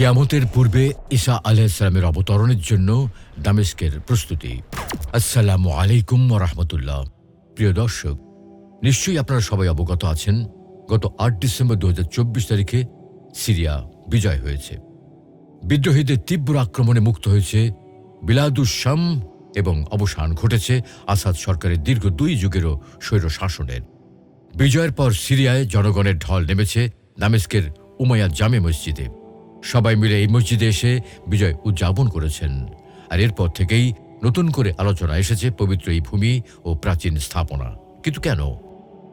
কিয়ামতের পূর্বে ঈসা আলাইসালামের অবতরণের জন্য দামেস্কের প্রস্তুতি। আসসালামু আলাইকুম রহমতুল্লাহ। প্রিয় দর্শক, নিশ্চয়ই আপনারা সবাই অবগত আছেন, গত আট ডিসেম্বর দু হাজার চব্বিশ তারিখে সিরিয়া বিজয় হয়েছে। বিদ্রোহীদের তীব্র আক্রমণে মুক্ত হয়েছে বিলাদুস শাম এবং অবসান ঘটেছে আসাদ সরকারের দীর্ঘ দুই যুগেরও স্বৈর শাসনের। বিজয়ের পর সিরিয়ায় জনগণের ঢল নেমেছে দামেস্কের উমাইয়া জামে মসজিদে। সবাই মিলে এই মসজিদে এসে বিজয় উদযাপন করেছেন। আর এরপর থেকেই নতুন করে আলোচনা এসেছে পবিত্র এই ভূমি ও প্রাচীন স্থাপনা। কিন্তু কেন?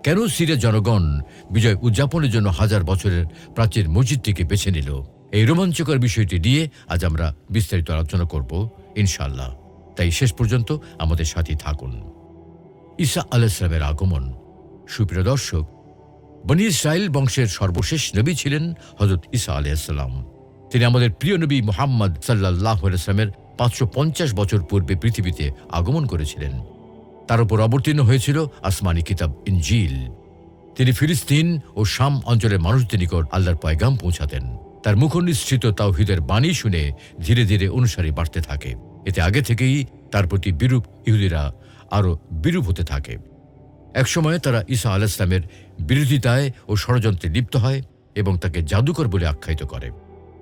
কেন সিরিয়ার জনগণ বিজয় উদযাপনের জন্য হাজার বছরের প্রাচীন মসজিদটিকে বেছে নিল? এই রোমাঞ্চকর বিষয়টি নিয়ে আজ আমরা বিস্তারিত আলোচনা করব ইনশাল্লাহ তাই শেষ পর্যন্ত আমাদের সাথে থাকুন। ঈসা আলাইসলামের আগমন। সুপ্রিয় দর্শক, বনি ইসরায়েল বংশের সর্বশেষ নবী ছিলেন হজরত ঈসা আলাইসাল্লাম তিনি আমাদের প্রিয় নবী মোহাম্মদ সাল্লাহ আলাইসলামের পাঁচশো পঞ্চাশ বছর পূর্বে পৃথিবীতে আগমন করেছিলেন। তার উপর অবতীর্ণ হয়েছিল আসমানি কিতাব ইনজিল। তিনি ফিলিস্তিন ও শাম অঞ্চলের মানুষদের নিকট আল্লাহর পয়গাম পৌঁছাতেন। তার মুখনিসৃত তাওহিদের বাণী শুনে ধীরে ধীরে অনুসারী বাড়তে থাকে। এতে আগে থেকেই তার প্রতি বিরূপ ইহুদিরা আরও বিরূপ হতে থাকে। একসময় তারা ঈসা আলাইসলামের বিরোধিতায় ও ষড়যন্ত্রে লিপ্ত হয় এবং তাকে জাদুকর বলে আখ্যায়িত করে।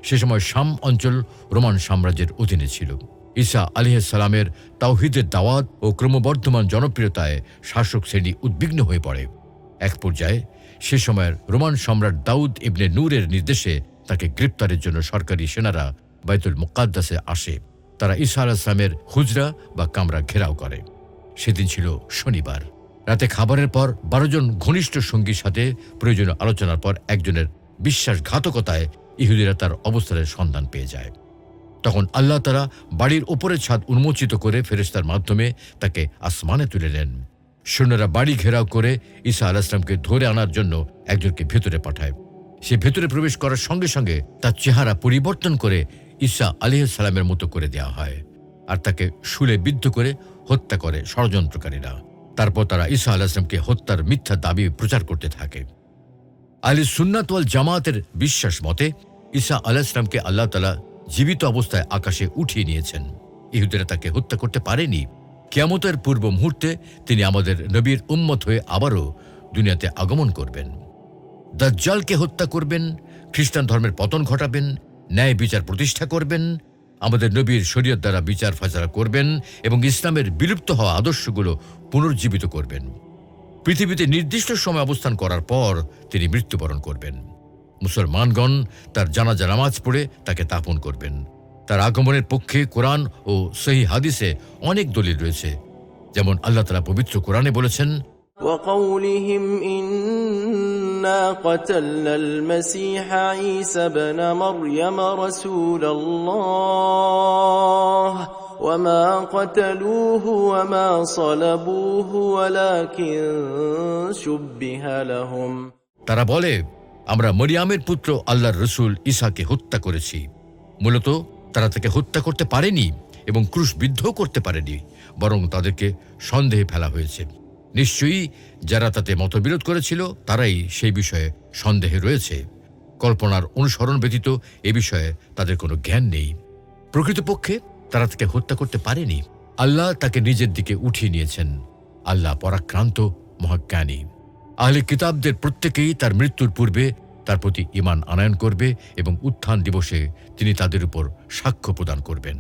সে সময় শাম অঞ্চল রোমান সাম্রাজ্যের অধীনে ছিল। ঈসা আলিহাসালামের তাওহিদের দাওয়াত ও ক্রমবর্ধমান জনপ্রিয়তায় শাসক শ্রেণি উদ্বিগ্ন হয়ে পড়ে। এক পর্যায়ে সে সময়ের রোমান সম্রাট দাউদ ইবনে নূরের নির্দেশে তাকে গ্রেপ্তারের জন্য সরকারি সেনারা বাইতুল মুকাদ্দাসে আসে। তারা ঈসা আলাইসলামের হুজরা বা কামরা ঘেরাও করে। সেদিন ছিল শনিবার। রাতে খাবারের পর বারোজন ঘনিষ্ঠ সঙ্গীর সাথে প্রয়োজনীয় আলোচনার পর একজনের বিশ্বাসঘাতকতায় ইহুদিরা তার অবস্থানের সন্ধান পেয়ে যায়। তখন আল্লাহ তারা বাড়ির ওপরের ছাদ উন্মোচিত করে ফেরেস্তার মাধ্যমে তাকে আসমানে তুলে নেন। সৈন্যরা বাড়ি ঘেরাও করে ঈসা আলাহিসামকে ধরে আনার জন্য একজনকে ভেতরে পাঠায়। সে ভেতরে প্রবেশ করার সঙ্গে সঙ্গে তার চেহারা পরিবর্তন করে ঈসা আলিহাসালামের মতো করে দেওয়া হয় আর তাকে শুলে বিদ্ধ করে হত্যা করে ষড়যন্ত্রকারীরা। তারপর তারা ঈসা আলাহিসামকে হত্যার মিথ্যা দাবি প্রচার করতে থাকে। আলী সুন্নাতওয়াল জামায়াতের বিশ্বাস মতে ঈসা আলাহিসামকে আল্লাহ তালা জীবিত অবস্থায় আকাশে উঠিয়ে নিয়েছেন। ইহুদেরা তাকে হত্যা করতে পারেনি। কিয়ামতের পূর্ব মুহূর্তে তিনি আমাদের নবীর উম্মত হয়ে আবারও দুনিয়াতে আগমন করবেন। দাজ্জালকে হত্যা করবেন, খ্রিস্টান ধর্মের পতন ঘটাবেন, ন্যায় বিচার প্রতিষ্ঠা করবেন, আমাদের নবীর শরীয়ত দ্বারা বিচার ফাজরা করবেন এবং ইসলামের বিলুপ্ত হওয়া আদর্শগুলো পুনর্জীবিত করবেন। পৃথিবীতে নির্দিষ্ট সময় অবস্থান করার পর তিনি মৃত্যুবরণ করবেন। মুসলমানগণ তার জানাজা নামাজ পড়ে তাকে তাপন করবেন তার আগমনের পক্ষে কোরআন ও সহি হাদিসে অনেক দলিল রয়েছে যেমন আল্লাহ তালা পবিত্র কোরআনে বলেছেন وقولهم إنا قتلنا المسيح عيسى ابن مريم رسول الله وما قتلوه وما صلبوه ولكن شبه لهم তারা বলে আমরা মরিয়ামের পুত্র আল্লাহর রসুল ঈসাকে হত্যা করেছি। মূলত তারা তাকে হত্যা করতে পারেনি এবং ক্রুশবিদ্ধ করতে পারেনি, বরং তাদেরকে সন্দেহে ফেলা হয়েছে। নিশ্চয়ই যারা তাতে মতবিরোধ করেছিল, তারাই সেই বিষয়ে সন্দেহে রয়েছে। কল্পনার অনুসরণ ব্যতীত এ বিষয়ে তাদের কোনো জ্ঞান নেই। প্রকৃতপক্ষে তারা তাকে হত্যা করতে পারেনি। আল্লাহ তাকে নিজের দিকে উঠিয়ে নিয়েছেন। আল্লাহ পরাক্রান্ত, মহাজ্ঞানী। আহলে কিতাবদের প্রত্যেকেই তার মৃত্যুর পূর্বে তার প্রতি ইমান আনয়ন করবে এবং উত্থান দিবসে তিনি তাদের উপর সাক্ষ্য প্রদান করবেন।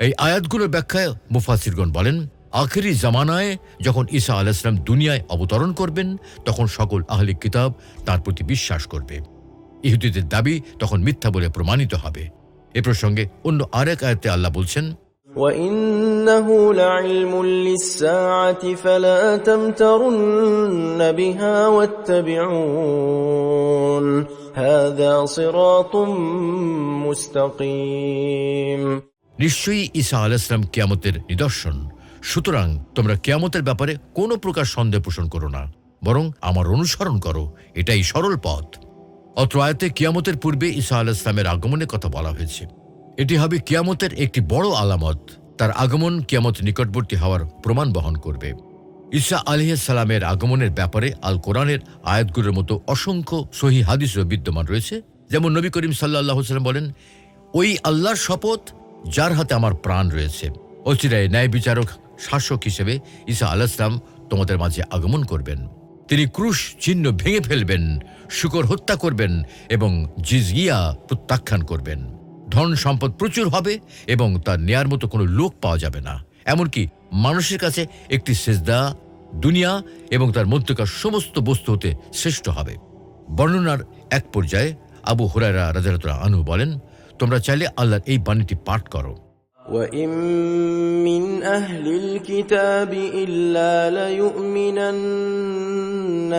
এই আয়াতগুলোর ব্যাখ্যায় মুফাসিরগণ বলেন, আখেরি জামানায় যখন ঈসা আলাইসলাম দুনিয়ায় অবতরণ করবেন, তখন সকল আহলে কিতাব তার প্রতি বিশ্বাস করবে। ইহুদিদের দাবি তখন মিথ্যা বলে প্রমাণিত হবে। এ প্রসঙ্গে অন্য আরেক আয়াতে আল্লাহ বলছেন وإنه لعلم للساعة فلا تمترن بها واتبعون هذا صراط مستقيم নিশ্চয়ই ঈসা আলাইসলাম কিয়ামতের নিদর্শন সুতরাং তোমরা কিয়ামতের ব্যাপারে কোনো প্রকার সন্দেহ পোষণ করো না বরং আমার অনুসরণ করো এটাই সরল পথ অত্র আয়তে কিয়ামতের পূর্বে ঈসা আলাইসলামের আগমনের কথা বলা হয়েছে এটি হবে কিয়ামতের একটি বড় আলামত। তার আগমন কিয়ামত নিকটবর্তী হওয়ার প্রমাণ বহন করবে। ঈসা আলিহাসালামের আগমনের ব্যাপারে আল কোরআনের আয়াতগুলোর মতো অসংখ্য সহি হাদিসও বিদ্যমান রয়েছে। যেমন নবী করিম সাল্লাহ সাল্লাম বলেন, ওই আল্লাহর শপথ যার হাতে আমার প্রাণ রয়েছে। অচিরায় ন্যায় বিচারক শাসক হিসেবে ঈসা আলাইসলাম তোমাদের মাঝে আগমন করবেন। তিনি ক্রুশ চিহ্ন ভেঙে ফেলবেন, শুকর হত্যা করবেন এবং জিজগিয়া প্রত্যাখ্যান করবেন। ধন সম্পদ প্রচুর হবে এবং তার নেয়ার মতো কোনো লোক পাওয়া যাবে না এমনকি মানুষের কাছে একটি সেজদা দুনিয়া এবং তার মধ্যকার সমস্ত বস্তু হতে শ্রেষ্ঠ হবে বর্ণনার এক পর্যায়ে আবু হুরায়রা রাজারতরা আনু বলেন তোমরা চাইলে আল্লাহর এই বাণীটি পাঠ করো وإن من أهل الكتاب إلا ليؤمنن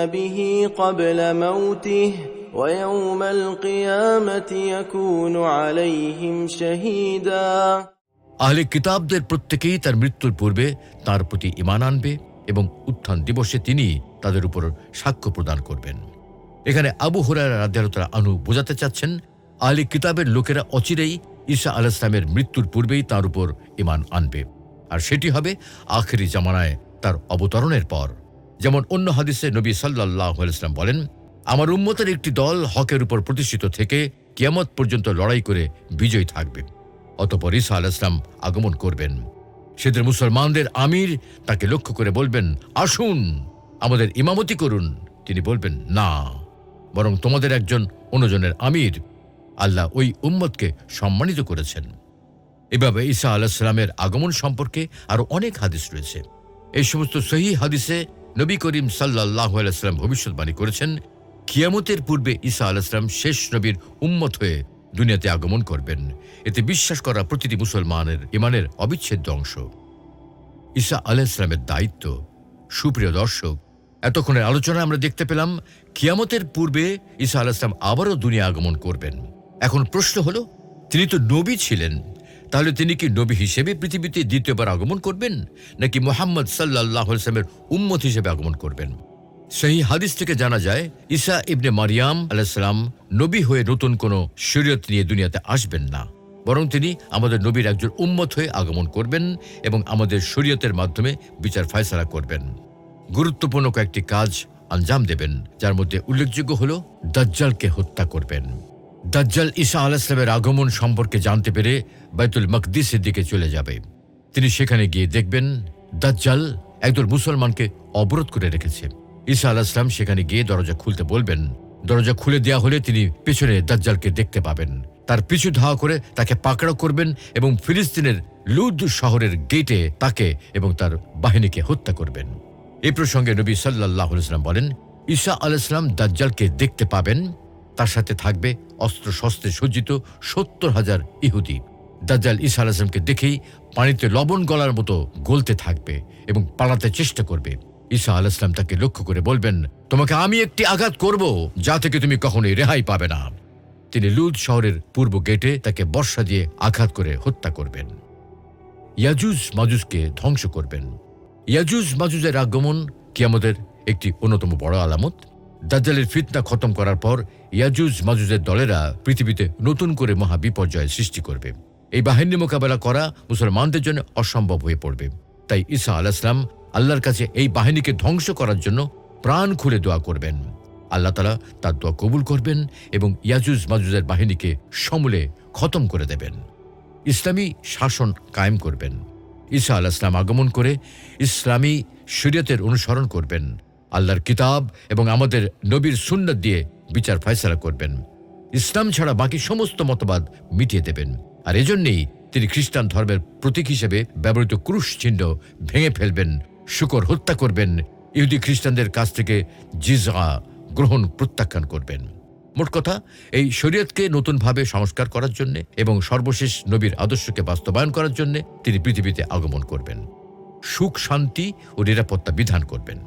به قبل موته ويوم القيامة يكون عليهم شهيدا আহলে কিতাবদের প্রত্যেকেই তার মৃত্যুর পূর্বে তার প্রতি ইমান আনবে এবং উত্থান দিবসে তিনি তাদের উপর সাক্ষ্য প্রদান করবেন এখানে আবু হুরার রাধ্যালতারা আনু বোঝাতে চাচ্ছেন আহলে কিতাবের লোকেরা অচিরেই ঈসা আল ইসলামের মৃত্যুর পূর্বেই তার উপর ইমান আনবে আর সেটি হবে আখেরি জামানায় তার অবতরণের পর যেমন অন্য হাদিসে নবী সাল্লাহ ইসলাম বলেন আমার উম্মতের একটি দল হকের উপর প্রতিষ্ঠিত থেকে কিয়ামত পর্যন্ত লড়াই করে বিজয়ী থাকবে। অতপর ঈসা আল ইসলাম আগমন করবেন। সেদের মুসলমানদের আমির তাকে লক্ষ্য করে বলবেন, আসুন, আমাদের ইমামতি করুন। তিনি বলবেন, না, বরং তোমাদের একজন অন্যজনের আমির আল্লাহ ওই উম্মতকে সম্মানিত করেছেন। এভাবে ঈসা আলাহিসাল্লামের আগমন সম্পর্কে আরও অনেক হাদিস রয়েছে। এই সমস্ত সহি হাদিসে নবী করিম সাল্লাহ আলাইসাল্লাম ভবিষ্যৎবাণী করেছেন কিয়ামতের পূর্বে ঈসা আলাহিসাম শেষ নবীর উম্মত হয়ে দুনিয়াতে আগমন করবেন। এতে বিশ্বাস করা প্রতিটি মুসলমানের ইমানের অবিচ্ছেদ্য অংশ। ঈসা আলাইসলামের দায়িত্ব। সুপ্রিয় দর্শক, এতক্ষণের আলোচনায় আমরা দেখতে পেলাম, কিয়ামতের পূর্বে ঈসা আলাইসলাম আবারও দুনিয়া আগমন করবেন। এখন প্রশ্ন হলো, তিনি তো নবী ছিলেন, তাহলে তিনি কি নবী হিসেবে পৃথিবীতে দ্বিতীয়বার আগমন করবেন, নাকি মোহাম্মদ সাল্লাহ সাল্লামের উম্মত হিসেবে আগমন করবেন? সেই হাদিস থেকে জানা যায়, ঈসা ইবনে মারিয়াম আলাইসালাম নবী হয়ে নতুন কোনো শরীয়ত নিয়ে দুনিয়াতে আসবেন না। বরং তিনি আমাদের নবীর একজন উম্মত হয়ে আগমন করবেন এবং আমাদের শরীয়তের মাধ্যমে বিচার ফয়সালা করবেন। গুরুত্বপূর্ণ কয়েকটি কাজ আঞ্জাম দেবেন, যার মধ্যে উল্লেখযোগ্য হল দাজ্জালকে হত্যা করবেন। দাজ্জাল ঈসা আলাইসলামের আগমন সম্পর্কে জানতে পেরে বাইতুল মকদিসের দিকে চলে যাবে। তিনি সেখানে গিয়ে দেখবেন, দাজ্জাল একদল মুসলমানকে অবরোধ করে রেখেছে। ঈসা আলাহিসাম সেখানে গিয়ে দরজা খুলতে বলবেন, দরজা খুলে দেওয়া হলে তিনি পেছনে দাজ্জালকে দেখতে পাবেন। তার পিছু ধাওয়া করে তাকে পাকড়াও করবেন এবং ফিলিস্তিনের লুদ শহরের গেটে তাকে এবং তার বাহিনীকে হত্যা করবেন। এ প্রসঙ্গে নবী সাল্লাহ ইসলাম বলেন, ঈসা আলাইসলাম দাজ্জালকে দেখতে পাবেন, তার সাথে থাকবে অস্ত্র শস্ত্রে সজ্জিত সত্তর হাজার ইহুদি। দাজ্জাল ঈসা আলাইসলামকে দেখেই পানিতে লবণ গলার মতো গলতে থাকবে এবং পালাতে চেষ্টা করবে। ঈসা আলাইসলাম তাকে লক্ষ্য করে বলবেন, তোমাকে আমি একটি আঘাত করব, যা থেকে তুমি কখনোই রেহাই পাবে না। তিনি লুদ শহরের পূর্ব গেটে তাকে বর্ষা দিয়ে আঘাত করে হত্যা করবেন। ইয়াজুজ মাজুজকে ধ্বংস করবেন। ইয়াজুজ মাজুজের আগমন কি আমাদের একটি অন্যতম বড় আলামত। দাজ্জালের ফিতনা খতম করার পর ইয়াজুজ মাজুজের দলেরা পৃথিবীতে নতুন করে মহা বিপর্যয় সৃষ্টি করবে। এই বাহিনী মোকাবেলা করা মুসলমানদের জন্য অসম্ভব হয়ে পড়বে। তাই ঈসা আলাইসলাম আল্লাহর কাছে এই বাহিনীকে ধ্বংস করার জন্য প্রাণ খুলে দোয়া করবেন। আল্লাহ তালা তার দোয়া কবুল করবেন এবং ইয়াজুজ মাজুজের বাহিনীকে সমূলে খতম করে দেবেন। ইসলামী শাসন কায়েম করবেন। ঈসা আল ইসলাম আগমন করে ইসলামী শরীয়তের অনুসরণ করবেন। আল্লাহর কিতাব এবং আমাদের নবীর সুন্নত দিয়ে বিচার ফয়সলা করবেন। ইসলাম ছাড়া বাকি সমস্ত মতবাদ মিটিয়ে দেবেন। আর এজন্যেই তিনি খ্রিস্টান ধর্মের প্রতীক হিসেবে ব্যবহৃত ক্রুশ চিহ্ন ভেঙে ফেলবেন শুকর হত্যা করবেন। ইহুদি খ্রিস্টানদের কাছ থেকে জিজা গ্রহণ প্রত্যাখ্যান করবেন। মোট কথা, এই শরীয়তকে নতুনভাবে সংস্কার করার জন্য এবং সর্বশেষ নবীর আদর্শকে বাস্তবায়ন করার জন্য তিনি পৃথিবীতে আগমন করবেন। সুখ, শান্তি ও নিরাপত্তা বিধান করবেন।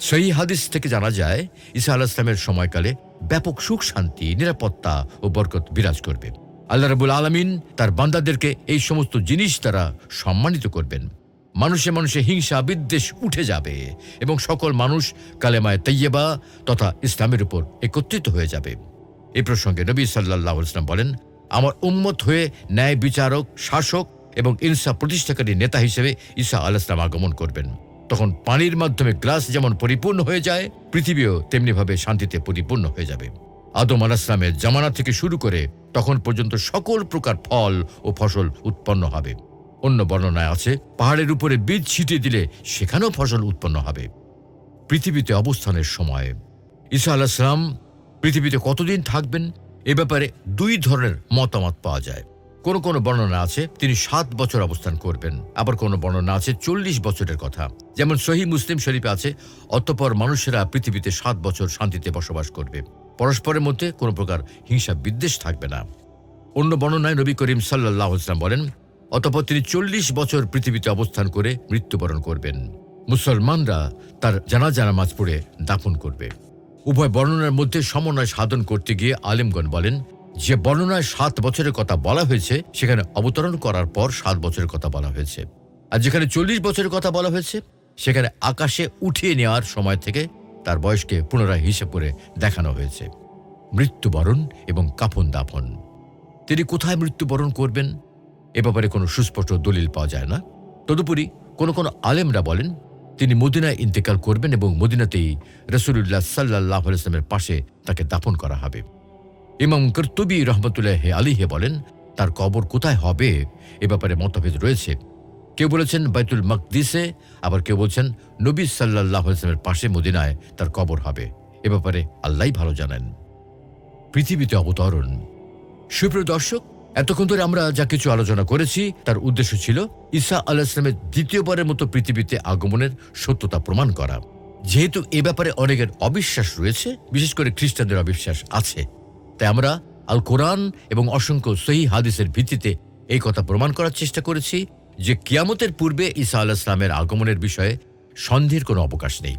সেই হাদিস থেকে জানা যায়, ঈসা আলাহ ইসলামের সময়কালে ব্যাপক সুখ, শান্তি, নিরাপত্তা ও বরকত বিরাজ করবে। আল্লাহ রাবুল আলমিন তার বান্দাদেরকে এই সমস্ত জিনিস দ্বারা সম্মানিত করবেন। মানুষে মানুষে হিংসা, বিদ্বেষ উঠে যাবে এবং সকল মানুষ কালেমায় তৈয়বা তথা ইসলামের উপর একত্রিত হয়ে যাবে। এ প্রসঙ্গে নবী সাল্লাহ ইসলাম বলেন, আমার উম্মত হয়ে ন্যায় বিচারক, শাসক এবং ইনসা প্রতিষ্ঠাকারী নেতা হিসেবে ঈসা আল ইসলাম আগমন করবেন। তখন পানির মাধ্যমে গ্লাস যেমন পরিপূর্ণ হয়ে যায়, পৃথিবীও তেমনিভাবে শান্তিতে পরিপূর্ণ হয়ে যাবে। আদম আলাহিসামের জামানা থেকে শুরু করে তখন পর্যন্ত সকল প্রকার ফল ও ফসল উৎপন্ন হবে। অন্য বর্ণনায় আছে, পাহাড়ের উপরে বীজ ছিটিয়ে দিলে সেখানেও ফসল উৎপন্ন হবে। পৃথিবীতে অবস্থানের সময়। ঈসা আলাহিসাম পৃথিবীতে কতদিন থাকবেন? এ ব্যাপারে দুই ধরনের মতামত পাওয়া যায়। কোন কোন বর্ণনা আছে, তিনি সাত বছর অবস্থান করবেন। আবার কোন বর্ণনা আছে, চল্লিশ বছরের কথা। যেমন সহি মুসলিম শরীফে আছে, অতঃপর মানুষেরা পৃথিবীতে সাত বছর শান্তিতে বসবাস করবে। পরস্পরের মধ্যে কোনো প্রকার হিংসা বিদ্বেষ থাকবে না। অন্য বর্ণনায় নবী করিম সাল্লাহ ইসলাম বলেন অতঃপর তিনি চল্লিশ বছর পৃথিবীতে অবস্থান করে মৃত্যুবরণ করবেন। মুসলমানরা তার জানাজা নামাজ পড়ে দাফন করবে। উভয় বর্ণনার মধ্যে সমন্বয় সাধন করতে গিয়ে আলেমগণ বলেন, যে বর্ণনায় সাত বছরের কথা বলা হয়েছে, সেখানে অবতরণ করার পর সাত বছরের কথা বলা হয়েছে। আর যেখানে চল্লিশ বছরের কথা বলা হয়েছে, সেখানে আকাশে উঠিয়ে নেওয়ার সময় থেকে তার বয়সকে পুনরায় হিসেব করে দেখানো হয়েছে। মৃত্যুবরণ এবং কাফন দাফন। তিনি কোথায় মৃত্যুবরণ করবেন? এ ব্যাপারে কোনো সুস্পষ্ট দলিল পাওয়া যায় না। তদুপরি কোনো কোনো আলেমরা বলেন, তিনি মদিনায় ইন্তেকাল করবেন এবং মদিনাতেই রসুল্লাহ সাল্লাহ ইসলামের পাশে তাকে দাফন করা হবে। ইমাম কর্তুবী রহমতুল্লাহ আলিহে বলেন, তার কবর কোথায় হবে এ ব্যাপারে মতভেদ রয়েছে। কেউ বলেছেন বাইতুল মকদিসে, আবার কেউ বলছেন নবী সাল্লাহ ইসলামের পাশে মদিনায় তার কবর হবে। এ ব্যাপারে আল্লাহ ভালো জানেন। পৃথিবীতে অবতরণ। সুপ্রিয় দর্শক এতক্ষণ ধরে আমরা যা কিছু আলোচনা করেছি, তার উদ্দেশ্য ছিল ঈসা আল্লাহ ইসলামের দ্বিতীয়বারের মতো পৃথিবীতে আগমনের সত্যতা প্রমাণ করা। যেহেতু এ ব্যাপারে অনেকের অবিশ্বাস রয়েছে, বিশেষ করে খ্রিস্টানদের অবিশ্বাস আছে। তাই আমরা আল কোরআন এবং অসংখ্য সহি হাদিসের ভিত্তিতে এই কথা প্রমাণ করার চেষ্টা করেছি যে কিয়ামতের পূর্বে ঈসা আল্লাহ ইসলামের আগমনের বিষয়ে সন্দেহের কোনো অবকাশ নেই।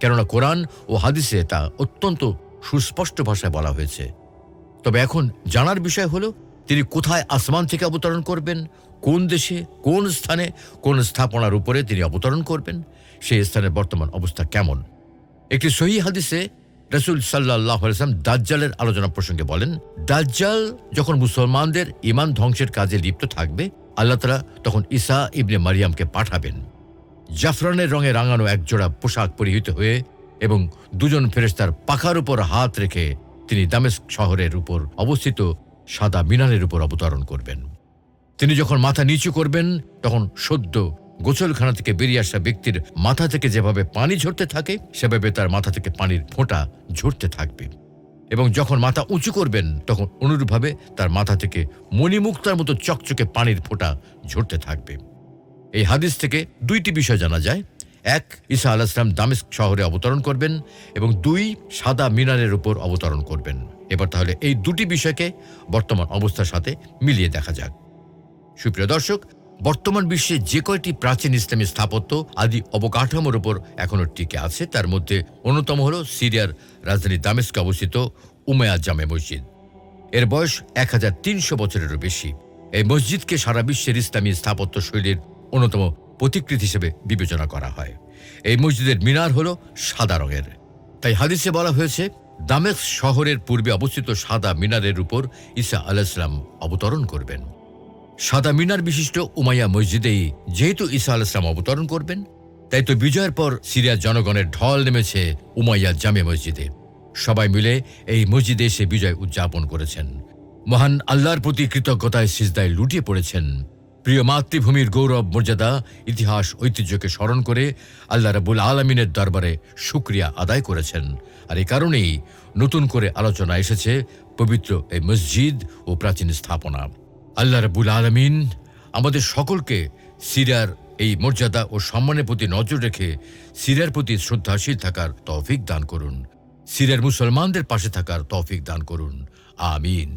কেননা কোরআন ও হাদিসে তা অত্যন্ত সুস্পষ্ট ভাষায় বলা হয়েছে। তবে এখন জানার বিষয় হলো তিনি কোথায় আসমান থেকে অবতরণ করবেন? কোন দেশে, কোন স্থানে, কোন স্থাপনার উপরে তিনি অবতরণ করবেন? সেই স্থানের বর্তমান অবস্থা কেমন? একটি সহি হাদিসে রসুল সাল্লাহ আলাইসলাম দাজ্জালের আলোচনা প্রসঙ্গে বলেন, দাজ্জাল যখন মুসলমানদের ইমান ধ্বংসের কাজে লিপ্ত থাকবে, আল্লাহ তালা তখন ঈসা ইবনে মারিয়ামকে পাঠাবেন। জাফরানের রঙে রাঙানো একজোড়া পোশাক পরিহিত হয়ে এবং দুজন ফেরেস্তার পাখার উপর হাত রেখে তিনি দামেস্ক শহরের উপর অবস্থিত সাদা মিনারের উপর অবতরণ করবেন। তিনি যখন মাথা নিচু করবেন, তখন সদ্য গোসলখানা থেকে বেরিয়ে আসা ব্যক্তির মাথা থেকে যেভাবে পানি ঝরতে থাকে, সেভাবে তার মাথা থেকে পানির ফোঁটা ঝরতে থাকবে। এবং যখন মাথা উঁচু করবেন, তখন অনুরূপভাবে তার মাথা থেকে মণিমুক্তার মতো চকচকে পানির ফোঁটা ঝরতে থাকবে। এই হাদিস থেকে দুইটি বিষয় জানা যায়। এক, ঈসা আল ইসলাম দামেস্ক শহরে অবতরণ করবেন এবং দুই, সাদা মিনারের উপর অবতরণ করবেন। এবার তাহলে এই দুটি বিষয়কে বর্তমান অবস্থার সাথে মিলিয়ে দেখা যাক। সুপ্রিয় দর্শক, বর্তমান বিশ্বে যে কয়টি প্রাচীন ইসলামী স্থাপত্য আদি অবকাঠামোর উপর এখনও টিকে আছে, তার মধ্যে অন্যতম হল সিরিয়ার রাজধানী দামেস্কে অবস্থিত উমায়া জামে মসজিদ। এর বয়স এক হাজার তিনশো বছরেরও বেশি। এই মসজিদকে সারা বিশ্বের ইসলামী স্থাপত্য শৈলীর অন্যতম প্রতিকৃতি হিসেবে বিবেচনা করা হয়। এই মসজিদের মিনার হল সাদা রঙের। তাই হাদিসে বলা হয়েছে দামেস্ক শহরের পূর্বে অবস্থিত সাদা মিনারের উপর ঈসা আলাইসলাম অবতরণ করবেন। সাদা মিনার বিশিষ্ট উমাইয়া মসজিদেই যেহেতু ঈসা আলাইসলাম অবতরণ করবেন, তাই তো বিজয়ের পর সিরিয়ার জনগণের ঢল নেমেছে উমাইয়া জামে মসজিদে। সবাই মিলে এই মসজিদে এসে বিজয় উদযাপন করেছেন। মহান আল্লাহর প্রতি কৃতজ্ঞতায় সিজদায় লুটিয়ে পড়েছেন। প্রিয় মাতৃভূমির গৌরব, মর্যাদা, ইতিহাস, ঐতিহ্যকে স্মরণ করে আল্লাহ রাবুল আলমিনের দরবারে শুক্রিয়া আদায় করেছেন। আর এই কারণেই নতুন করে আলোচনা এসেছে পবিত্র এই মসজিদ ও প্রাচীন স্থাপনা। আল্লাহ রাবুল আলমিন আমাদের সকলকে সিরিয়ার এই মর্যাদা ও সম্মানের প্রতি নজর রেখে সিরিয়ার প্রতি শ্রদ্ধাশীল থাকার তৌফিক দান করুন। সিরিয়ার মুসলমানদের পাশে থাকার তৌফিক দান করুন। আমিন।